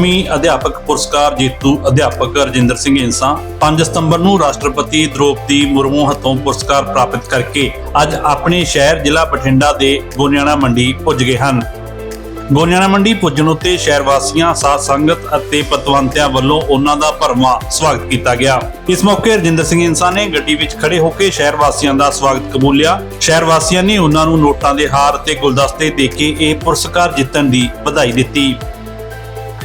ਕੌਮੀ ਅਧਿਆਪਕ ਪੁਰਸਕਾਰ ਜੇਤੂ ਅਧਿਆਪਕ ਰਜਿੰਦਰ ਸਿੰਘ ਇੰਸਾ 5 ਸਤੰਬਰ ਨੂੰ ਰਾਸ਼ਟਰਪਤੀ ਦ੍ਰੋਪਦੀ ਮੁਰਮੂ ਹੱਥੋਂ ਪੁਰਸਕਾਰ ਪ੍ਰਾਪਤ ਕਰਕੇ ਅੱਜ ਆਪਣੇ ਸ਼ਹਿਰ ਜ਼ਿਲ੍ਹਾ ਬਠਿੰਡਾ ਦੇ ਗੋਨਿਆਣਾ ਮੰਡੀ ਪੁੱਜ ਗਏ ਹਨ। ਗੋਨਿਆਣਾ ਮੰਡੀ ਪੁੱਜਣ ਉੱਤੇ ਸ਼ਹਿਰ ਵਾਸੀਆਂ, ਸਾਧ ਸੰਗਤ ਅਤੇ ਪਤਵੰਤਿਆਂ ਵੱਲੋਂ ਉਹਨਾਂ ਦਾ ਭਰਵਾਂ ਸਵਾਗਤ ਕੀਤਾ ਗਿਆ। ਇਸ ਮੌਕੇ ਰਜਿੰਦਰ ਸਿੰਘ ਇੰਸਾ ਨੇ ਗੱਡੀ ਵਿੱਚ ਖੜੇ ਹੋ ਕੇ ਸ਼ਹਿਰ ਵਾਸੀਆਂ ਦਾ ਸਵਾਗਤ ਕਬੂਲਿਆ। ਸ਼ਹਿਰ ਵਾਸੀਆਂ ਨੇ ਉਹਨਾਂ ਨੂੰ ਨੋਟਾਂ ਦੇ ਹਾਰ ਤੇ ਗੁਲਦਸਤੇ ਦੇ ਕੇ ਇਹ ਪੁਰਸਕਾਰ ਜਿੱਤਣ ਦੀ ਵਧਾਈ ਦਿੱਤੀ।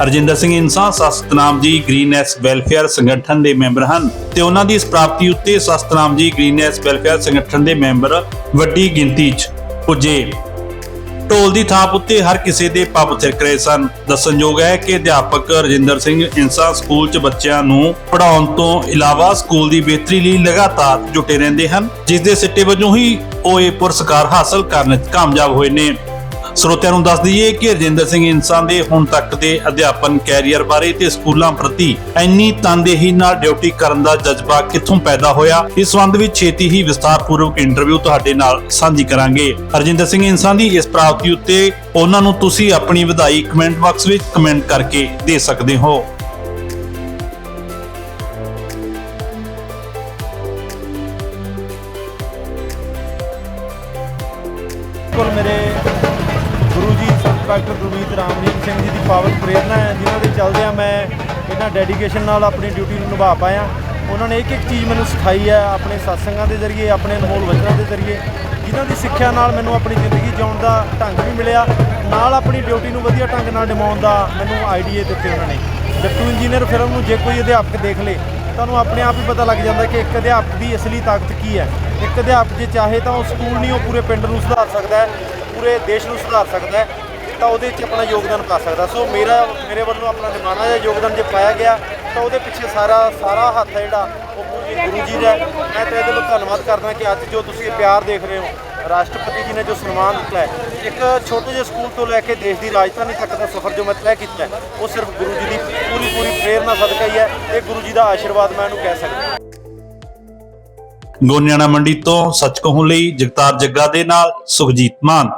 ਰਜਿੰਦਰ ਸਿੰਘ ਇੰਸਾ ਸਤਨਾਮ ਜੀ ਗ੍ਰੀਨੈਸ ਵੈਲਫੇਅਰ ਸੰਗਠਨ ਦੇ ਮੈਂਬਰ ਹਨ ਤੇ ਉਹਨਾਂ ਦੀ ਇਸ ਪ੍ਰਾਪਤੀ ਉੱਤੇ ਸਤਨਾਮ ਜੀ ਗ੍ਰੀਨੈਸ ਵੈਲਫੇਅਰ ਸੰਗਠਨ ਦੇ ਮੈਂਬਰ ਵੱਡੀ ਗਿਣਤੀ 'ਚ ਪੁੱਜੇ। ਢੋਲ ਦੀ ਥਾਪ ਉੱਤੇ ਹਰ ਕਿਸੇ ਦੇ ਪੱਬ ਥਿਰਕ ਰਹੇ ਸਨ। ਦੱਸਣਯੋਗ ਹੈ ਕਿ ਅਧਿਆਪਕ ਰਜਿੰਦਰ ਸਿੰਘ ਇੰਸਾ ਸਕੂਲ 'ਚ ਬੱਚਿਆਂ ਨੂੰ ਪੜ੍ਹਾਉਣ ਤੋਂ ਇਲਾਵਾ ਸਕੂਲ ਦੀ ਬਿਹਤਰੀ ਲਈ ਲਗਾਤਾਰ ਜੁਟੇ ਰਹਿੰਦੇ ਹਨ, ਜਿਸ ਦੇ ਸਿੱਟੇ ਵਜੋਂ ਹੀ ਉਹ ਇਹ ਪੁਰਸਕਾਰ ਹਾਸਲ ਕਰਨ 'ਚ ਕਾਮਯਾਬ ਹੋਏ ਨੇ। ਸਰੋਤਿਆਂ ਨੂੰ ਦੱਸ ਦਈਏ ਕਿ ਰਜਿੰਦਰ ਸਿੰਘ ਇਨਸਾਨ ਦੇ ਹੁਣ ਤੱਕ ਦੇ ਅਧਿਆਪਨ, ਕੈਰੀਅਰ ਬਾਰੇ ਤੇ ਸਕੂਲਾਂ ਪ੍ਰਤੀ ਇੰਨੀ ਤਨਦੇਹੀ ਨਾਲ ਡਿਊਟੀ ਕਰਨ ਦਾ ਜਜ਼ਬਾ ਕਿੱਥੋਂ ਪੈਦਾ ਹੋਇਆ, ਇਸ ਸੰਬੰਧ ਵਿੱਚ ਛੇਤੀ ਹੀ ਵਿਸਤਾਰਪੂਰਵਕ ਇੰਟਰਵਿਊ ਤੁਹਾਡੇ ਨਾਲ ਸਾਂਝੀ ਕਰਾਂਗੇ। ਰਜਿੰਦਰ ਸਿੰਘ ਇਨਸਾਨ ਦੀ ਇਸ ਪ੍ਰਾਪਤੀ ਉੱਤੇ ਉਹਨਾਂ ਨੂੰ ਤੁਸੀਂ ਆਪਣੀ ਵਧਾਈ ਕਮੈਂਟ ਬਾਕਸ ਵਿੱਚ ਕਮੈਂਟ ਕਰਕੇ ਦੇ ਸਕਦੇ ਹੋ। ਕੋਲ ਮੇਰੇ ਡਾਕਟਰ ਗੁਰਮੀਤ ਰਾਮਜੀਤ ਸਿੰਘ ਜੀ ਦੀ ਪਾਵਨ ਪ੍ਰੇਰਣਾ ਹੈ, ਜਿਨ੍ਹਾਂ ਦੇ ਚੱਲਦਿਆਂ ਮੈਂ ਇਹਨਾਂ ਡੈਡੀਕੇਸ਼ਨ ਨਾਲ ਆਪਣੀ ਡਿਊਟੀ ਨੂੰ ਨਿਭਾ ਪਾਇਆ। ਉਹਨਾਂ ਨੇ ਇੱਕ ਇੱਕ ਚੀਜ਼ ਮੈਨੂੰ ਸਿਖਾਈ ਹੈ ਆਪਣੇ ਸਤਸੰਗਾਂ ਦੇ ਜ਼ਰੀਏ, ਆਪਣੇ ਅਨਮੋਲ ਵਚਨਾਂ ਦੇ ਜ਼ਰੀਏ, ਜਿਨ੍ਹਾਂ ਦੀ ਸਿੱਖਿਆ ਨਾਲ ਮੈਨੂੰ ਆਪਣੀ ਜ਼ਿੰਦਗੀ ਜਿਉਣ ਦਾ ਢੰਗ ਵੀ ਮਿਲਿਆ, ਨਾਲ ਆਪਣੀ ਡਿਊਟੀ ਨੂੰ ਵਧੀਆ ਢੰਗ ਨਾਲ ਨਿਭਾਉਣ ਦਾ ਮੈਨੂੰ ਆਈਡੀਆ ਦਿੱਤੇ ਉਹਨਾਂ ਨੇ। ਜੱਟੂ ਇੰਜੀਨੀਅਰ ਫਿਲਮ ਨੂੰ ਜੇ ਕੋਈ ਅਧਿਆਪਕ ਦੇਖ ਲੇ, ਤੁਹਾਨੂੰ ਆਪਣੇ ਆਪ ਹੀ ਪਤਾ ਲੱਗ ਜਾਂਦਾ ਕਿ ਇੱਕ ਅਧਿਆਪਕ ਦੀ ਅਸਲੀ ਤਾਕਤ ਕੀ ਹੈ। ਇੱਕ ਅਧਿਆਪਕ ਜੇ ਚਾਹੇ ਤਾਂ ਉਹ ਸਕੂਲ ਨਹੀਂ, ਉਹ ਪੂਰੇ ਪਿੰਡ ਨੂੰ ਸੁਧਾਰ ਸਕਦਾ ਹੈ, ਪੂਰੇ ਦੇਸ਼ ਨੂੰ ਸੁਧਾਰ ਸਕਦਾ ਹੈ। ਤਾਂ ਉਹਦੇ 'ਚ ਆਪਣਾ ਯੋਗਦਾਨ ਪਾ ਸਕਦਾ। ਸੋ ਮੇਰਾ, ਮੇਰੇ ਵੱਲੋਂ ਆਪਣਾ ਨਿਮਾਣਾ ਜਾਂ ਯੋਗਦਾਨ ਜੇ ਪਾਇਆ ਗਿਆ, ਤਾਂ ਉਹਦੇ ਪਿੱਛੇ ਸਾਰਾ ਸਾਰਾ ਹੱਥ ਹੈ ਜਿਹੜਾ, ਉਹ ਗੁਰੂ ਜੀ ਦਾ ਮੈਂ ਤੇ ਇਹਦੇ ਲਈ ਧੰਨਵਾਦ ਕਰਦਾ ਕਿ ਅੱਜ ਜੋ ਤੁਸੀਂ ਪਿਆਰ ਦੇਖ ਰਹੇ ਹੋ, ਰਾਸ਼ਟਰਪਤੀ ਜੀ ਨੇ ਜੋ ਸਨਮਾਨ ਦਿੱਤਾ ਹੈ, ਇੱਕ ਛੋਟੇ ਜਿਹੇ ਸਕੂਲ ਤੋਂ ਲੈ ਕੇ ਦੇਸ਼ ਦੀ ਰਾਜਧਾਨੀ ਤੱਕ ਦਾ ਸਫ਼ਰ ਜੋ ਮੈਂ ਤੈਅ ਕੀਤਾ ਉਹ ਸਿਰਫ ਗੁਰੂ ਜੀ ਦੀ ਪੂਰੀ ਪੂਰੀ ਪ੍ਰੇਰਨਾ ਸਦਕਾ ਹੀ ਹੈ, ਇਹ ਗੁਰੂ ਜੀ ਦਾ ਆਸ਼ੀਰਵਾਦ ਮੈਂ ਇਹਨੂੰ ਕਹਿ ਸਕਦਾ ਗੋਨਿਆਣਾ ਮੰਡੀ ਤੋਂ ਸੱਚ ਕਹੂੰ ਲਈ ਜਗਤਾਰ ਜੱਗਾ ਦੇ ਨਾਲ ਸੁਖਜੀਤ ਮਾਨ।